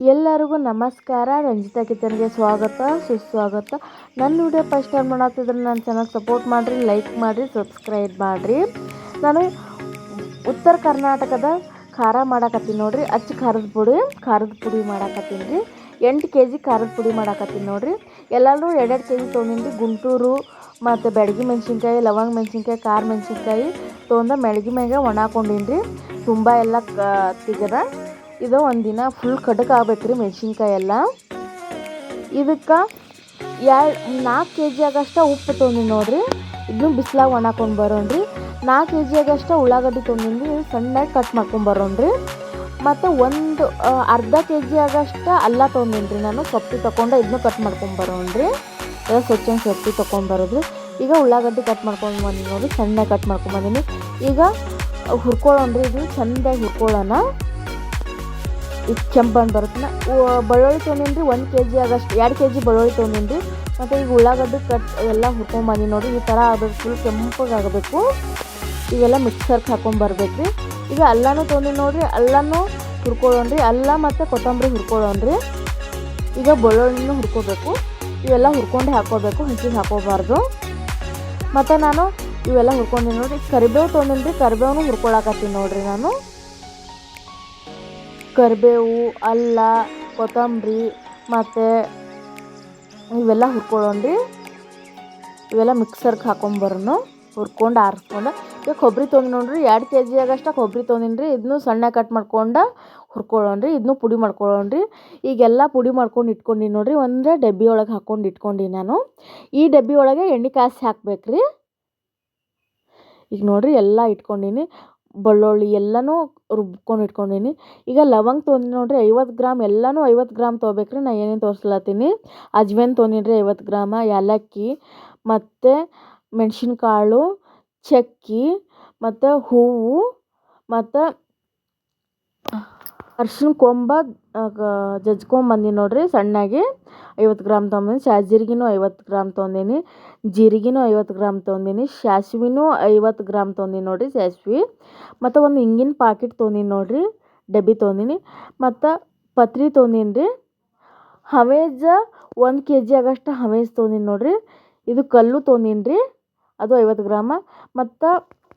ಎಲ್ಲರಿಗೂ ನಮಸ್ಕಾರ. ರಂಜಿತಾ ಕಿಚನ್ಗೆ ಸ್ವಾಗತ, ಸುಸ್ವಾಗತ. ನನ್ನ ವಿಡಿಯೋ ಫಸ್ಟ್ ಟೈಮ್ ಮಾಡತ್ತಿದ್ರೆ ನನ್ನ ಚಾನಲ್ ಸಪೋರ್ಟ್ ಮಾಡಿರಿ ಲೈಕ್ ಮಾಡಿರಿ ಸಬ್ಸ್ಕ್ರೈಬ್ ಮಾಡಿರಿ. ನಾನು ಉತ್ತರ ಕರ್ನಾಟಕದ ಖಾರ ಮಾಡಾಕತ್ತೀನಿ ನೋಡಿರಿ. ಅಚ್ಚ ಖಾರದ ಪುಡಿ ಖಾರದ ಪುಡಿ ಮಾಡಾಕತ್ತೀನಿ ರೀ. ಎಂಟು ಕೆ ಜಿ ಖಾರದ ಪುಡಿ ಮಾಡಾಕತ್ತೀನಿ ನೋಡಿರಿ. ಎಲ್ಲರೂ ಎರಡೆರಡು ಕೆ ಜಿ ತೊಗೊಂಡಿನಿ ಗುಂಟೂರು ಮತ್ತು ಬೆಳಗ್ಗೆ ಮೆಣಸಿನ್ಕಾಯಿ, ಲವಂಗ ಮೆಣಸಿನ್ಕಾಯಿ, ಖಾರ ಮೆಣಸಿನ್ಕಾಯಿ ತೊಗೊಂಡು ಮೆಳಗಿ ಮ್ಯಾಗ ಒಣ ಹಾಕೊಂಡಿನಿ ರೀ. ತುಂಬ ಎಲ್ಲ ಕ ತೆಗೆದ ಇದು ಒಂದಿನ ಫುಲ್ ಕಡಕ್ ಆಗ್ಬೇಕು ರೀ ಮೆಣಸಿನ್ಕಾಯಿ ಎಲ್ಲ ಇದಕ್ಕೆ ಎರಡು ನಾಲ್ಕು ಕೆ ಜಿ ಆಗಷ್ಟ ಉಪ್ಪು ತೊಗೊಂಡಿನಿ ನೋಡ್ರಿ. ಇದನ್ನು ಬಿಸಿಲಾಗಿ ಒಣಾಕೊಂಡು ಬರೋಣ್ರಿ. ನಾಲ್ಕು ಕೆ ಜಿ ಆಗಷ್ಟ ಉಳ್ಳಾಗಡ್ಡಿ ತೊಂದಿನಿ ಸಣ್ಣಗೆ ಕಟ್ ಮಾಡ್ಕೊಂಡು ಬರೋಣ್ರಿ. ಮತ್ತು ಒಂದು ಅರ್ಧ ಕೆ ಜಿ ಆಗಷ್ಟ ಅಲ್ಲ ರೀ ನಾನು, ಸೊಪ್ಪು ತೊಗೊಂಡು ಇದನ್ನು ಕಟ್ ಮಾಡ್ಕೊಂಡು ಬರೋಣ್ರಿ. ಎಲ್ಲ ಸ್ವಚ್ಛ ಸೊಪ್ಪು ತೊಗೊಂಬರೋದ್ರಿ ಈಗ ಉಳ್ಳಾಗಡ್ಡಿ ಕಟ್ ಮಾಡ್ಕೊಂಡು ಬಂದಿನಿ ನೋಡಿರಿ, ಸಣ್ಣಗೆ ಕಟ್ ಮಾಡ್ಕೊಂಡು ಬಂದೀನಿ. ಈಗ ಹುರ್ಕೊಳ್ಳೋಣ್ರಿ ಇದು, ಚೆಂದಾಗಿ ಹುರ್ಕೊಳ್ಳೋಣ ಇದು ಕೆಂಪು ಬಣ್ಣ ಬರುತ್ತೆ ಬೆಳ್ಳುಳ್ಳಿ ತೊಗೊಂಡಿನಿ ರೀ ಒಂದು ಕೆ ಜಿ ಆಗಷ್ಟು, ಎರಡು ಕೆ ಜಿ ಬೆಳ್ಳುಳ್ಳಿ ತೊಗೊಂಡಿನಿ ರೀ ಮತ್ತು ಈಗ ಉಳ್ಳಾಗಡ್ಡೆ ಕಟ್ ಎಲ್ಲ ಹುರ್ಕೊಂಬಂದು ನೋಡಿ, ಈ ಥರ ಆಗಬೇಕು ಫುಲ್ ಕೆಂಪಗೆ ಆಗಬೇಕು ಇವೆಲ್ಲ ಮಿಕ್ಸರ್ಗೆ ಹಾಕೊಂಬರ್ಬೇಕು ರೀ ಈಗ ಅಲ್ಲನೂ ತೊಗೊಂಡಿನಿ ನೋಡಿರಿ, ಅಲ್ಲನೂ ಹುರ್ಕೊಳ್ಳೋಣ್ರಿ, ಅಲ್ಲ ಮತ್ತು ಕೊತ್ತಂಬರಿ ಹುರ್ಕೊಳ್ಳೋಣ್ರಿ. ಈಗ ಬೆಳ್ಳುಳ್ಳಿನೂ ಹುರ್ಕೋಬೇಕು. ಇವೆಲ್ಲ ಹುರ್ಕೊಂಡು ಹಾಕೋಬೇಕು, ಹಸಿಗೆ ಹಾಕೋಬಾರ್ದು. ಮತ್ತು ನಾನು ಇವೆಲ್ಲ ಹುರ್ಕೊಂಡಿನಿ ನೋಡಿರಿ, ಕರಿಬೇವು ತೊಗೊಂಡಿನಿ ರೀ ಕರಿಬೇವು ಹುರ್ಕೊಳಕತ್ತೀನಿ ನೋಡಿರಿ ನಾನು. ಕರಿಬೇವು, ಅಲ್ಲ, ಕೊತ್ತಂಬರಿ ಮತ್ತು ಇವೆಲ್ಲ ಹುರ್ಕೊಳ್ಳೋಣ್ರಿ. ಇವೆಲ್ಲ ಮಿಕ್ಸರ್ಗೆ ಹಾಕೊಂಬರೋನು, ಹುರ್ಕೊಂಡು ಆರಿಸ್ಕೊಂಡು. ಈಗ ಕೊಬ್ಬರಿ ತೊಗೊಂಡು ನೋಡ್ರಿ, ಎರಡು ಕೆ ಜಿ ಆಗಷ್ಟ ಕೊಬ್ಬರಿ ತೊಗೊಂಡಿನಿ ರೀ ಇದನ್ನು ಸಣ್ಣ ಕಟ್ ಮಾಡ್ಕೊಂಡು ಹುರ್ಕೊಳ್ಳೋಣ್ರಿ ಇದನ್ನು ಪುಡಿ ಮಾಡ್ಕೊಳ್ಳೋಣ್ರಿ. ಈಗೆಲ್ಲ ಪುಡಿ ಮಾಡ್ಕೊಂಡು ಇಟ್ಕೊಂಡಿನಿ ನೋಡ್ರಿ, ಒಂದು ಡಬ್ಬಿ ಒಳಗೆ ಹಾಕ್ಕೊಂಡು ಇಟ್ಕೊಂಡಿನಿ ನಾನು. ಈ ಡಬ್ಬಿ ಒಳಗೆ ಎಣ್ಣೆ ಕಾಸಿ ಹಾಕ್ಬೇಕು ರೀ ಈಗ ನೋಡ್ರಿ ಎಲ್ಲ ಇಟ್ಕೊಂಡಿನಿ. ಬೆಳ್ಳುಳ್ಳಿ ಎಲ್ಲನೂ ರುಬ್ಕೊಂಡು ಇಟ್ಕೊಂಡೀನಿ. ಈಗ ಲವಂಗ ತೊಗೊಂಡು ನೋಡ್ರಿ, ಐವತ್ತು ಗ್ರಾಮ್ ಎಲ್ಲನೂ ಐವತ್ತು ಗ್ರಾಮ್ ತೊಗೋಬೇಕ್ರಿ, ನಾ ಏನೇನು ತೋರಿಸ್ಲತ್ತೀನಿ ಅಜ್ವೇನ್ ತೊಗೊಂಡಿನ್ರಿ ಐವತ್ತು ಗ್ರಾಮ ಏಲಕ್ಕಿ ಮತ್ತು ಮೆಣಸಿನ್ಕಾಳು, ಚಕ್ಕೆ, ಮತ್ತು ಹೂವು, ಮತ್ತು ಅರ್ಶಿನ ಕೊಂಬ ಜಜ್ಕೊಂಬಂದಿನಿ ನೋಡಿರಿ ಸಣ್ಣಗೆ. ಐವತ್ತು ಗ್ರಾಮ್ ತೊಗೊಂಬಂದಿನಿ. ಸಾಜೀರಿಗೆನೂ ಐವತ್ತು ಗ್ರಾಮ್ ತೊಗೊಂಡೀನಿ ಜೀರಿಗೆನೂ ಐವತ್ತು ಗ್ರಾಮ್ ತೊಗೊಂಡೀನಿ ಸಾಸ್ವಿನೂ ಐವತ್ತು ಗ್ರಾಮ್ ತೊಗೊಂಡೀನಿ ನೋಡಿರಿ ಸಾಸ್ವೆ ಮತ್ತು ಒಂದು ಹಿಂಗಿನ ಪಾಕಿಟ್ ತೊಗೊಂಡೀನಿ ನೋಡಿರಿ, ಡಬ್ಬಿ ತೊಗೊಂಡೀನಿ ಮತ್ತು ಪತ್ರಿ ತೊಗೊಂಡೀನಿ ರೀ. ಹವೇಜ ಒಂದು ಕೆ ಜಿ ಆಗೋಷ್ಟು ಹವೇಜ್ ತೊಗೊಂಡೀನಿ ನೋಡಿರಿ. ಇದು ಕಲ್ಲು ತೊಗೊಂಡೀನಿ ರೀ. ಅದು ಐವತ್ತು ಗ್ರಾಮ. ಮತ್ತು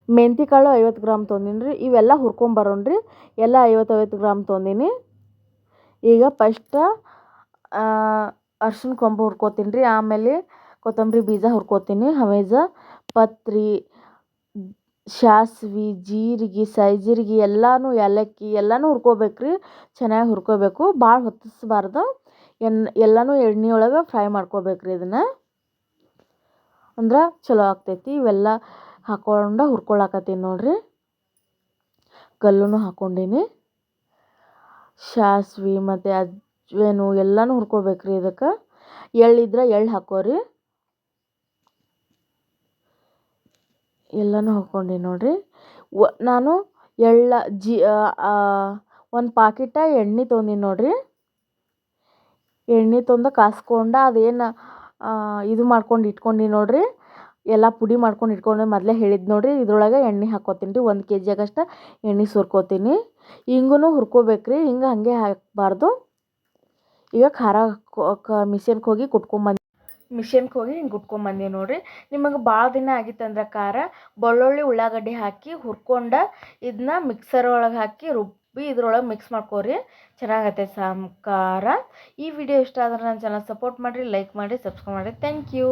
ಮೆಂತಿ ಕಾಳು ಐವತ್ತು ಗ್ರಾಮ್ ತೊಂದೀನಿ ರೀ, ಇವೆಲ್ಲ ಹುರ್ಕೊಂಬರೋಣ್ರಿ ಎಲ್ಲ ಐವತ್ತು ಐವತ್ತು ಗ್ರಾಮ್ ತೊಂದೀನಿ. ಈಗ ಫಸ್ಟ ಅರ್ಶಿನ ಕೊಂಬು ಹುರ್ಕೊತೀನಿ ರೀ, ಆಮೇಲೆ ಕೊತ್ತಂಬರಿ ಬೀಜ ಹುರ್ಕೋತೀನಿ, ಹವೇಜ, ಪತ್ರಿ, ಸಾಸ್ವೆ, ಜೀರಿಗೆ, ಸೈಜೀರಿಗೆ, ಎಲ್ಲನೂ ಏಲಕ್ಕಿ, ಎಲ್ಲನೂ ಹುರ್ಕೋಬೇಕು ರೀ, ಚೆನ್ನಾಗಿ ಹುರ್ಕೋಬೇಕು. ಭಾಳ ಹೊತ್ತಿಸ್ಬಾರ್ದು. ಎನ್, ಎಲ್ಲನೂ ಎಣ್ಣೆ ಒಳಗೆ ಫ್ರೈ ಮಾಡ್ಕೋಬೇಕು ರೀ ಇದನ್ನು. ಅಂದ್ರೆ ಚಲೋ ಆಗ್ತೈತಿ ಇವೆಲ್ಲ. ಹಾಕ್ಕೊಂಡು ಹುರ್ಕೊಳಕತ್ತೀನಿ ನೋಡಿರಿ. ಕಲ್ಲೂ ಹಾಕ್ಕೊಂಡೀನಿ ಸಾಸ್ವೆ ಮತ್ತು ಅಜ್ವೇನು ಎಲ್ಲನೂ ಹುರ್ಕೋಬೇಕು ರೀ ಇದಕ್ಕೆ ಎಳ್ಳಿದ್ರೆ ಎಳ್ಳು ಹಾಕೋರಿ. ಎಲ್ಲನೂ ಹಾಕ್ಕೊಂಡೀನಿ ನೋಡಿರಿ. ನಾನು ಎಳ್ಳ ಜಿ ಒಂದು ಪಾಕಿಟ ಎಣ್ಣೆ ತೊಂದಿನಿ ನೋಡಿರಿ. ಎಣ್ಣೆ ತೊಂದು ಕಾಸ್ಕೊಂಡು ಅದೇನು ಇದು ಮಾಡ್ಕೊಂಡು ಇಟ್ಕೊಂಡೀನಿ ನೋಡಿರಿ. ಎಲ್ಲ ಪುಡಿ ಮಾಡ್ಕೊಂಡು ಇಟ್ಕೊಂಡು ಮೊದಲೇ ಹೇಳಿದ್ದು ನೋಡಿರಿ, ಇದ್ರೊಳಗೆ ಎಣ್ಣೆ ಹಾಕೋತೀನಿ ರೀ, ಒಂದು ಕೆ ಜಿ ಆಗಷ್ಟು ಎಣ್ಣೆ ಸುರ್ಕೋತೀನಿ. ಹಿಂಗೂ ಹುರ್ಕೋಬೇಕು ರೀ ಹಿಂಗೆ ಹಾಗೆ ಹಾಕಬಾರ್ದು. ಈಗ ಖಾರ ಮಿಷನ್ಗೆ ಹೋಗಿ ಕುಟ್ಕೊಂಬಂದು ಮಿಷನ್ಗೆ ಹೋಗಿ ಹಿಂಗೆ ಕುಟ್ಕೊಂಬಂದೀನಿ ನೋಡಿರಿ. ನಿಮಗೆ ಭಾಳ ದಿನ ಆಗಿತ್ತಂದ್ರೆ ಖಾರ, ಬೆಳ್ಳುಳ್ಳಿ ಉಳ್ಳಾಗಡ್ಡಿ ಹಾಕಿ ಹುರ್ಕೊಂಡು ಇದನ್ನ ಮಿಕ್ಸರ್ ಒಳಗೆ ಹಾಕಿ ರುಬ್ಬಿ ಇದ್ರೊಳಗೆ ಮಿಕ್ಸ್ ಮಾಡ್ಕೋರಿ, ಚೆನ್ನಾಗತ್ತೆ ಸಾಮ್ ಖಾರ. ಈ ವಿಡಿಯೋ ಇಷ್ಟ ಆದ್ರೆ ನನ್ನ ಚಾನಲ್ ಸಪೋರ್ಟ್ ಮಾಡಿರಿ ಲೈಕ್ ಮಾಡಿ ಸಬ್ಸ್ಕ್ರೈಬ್ ಮಾಡಿ ಥ್ಯಾಂಕ್ ಯು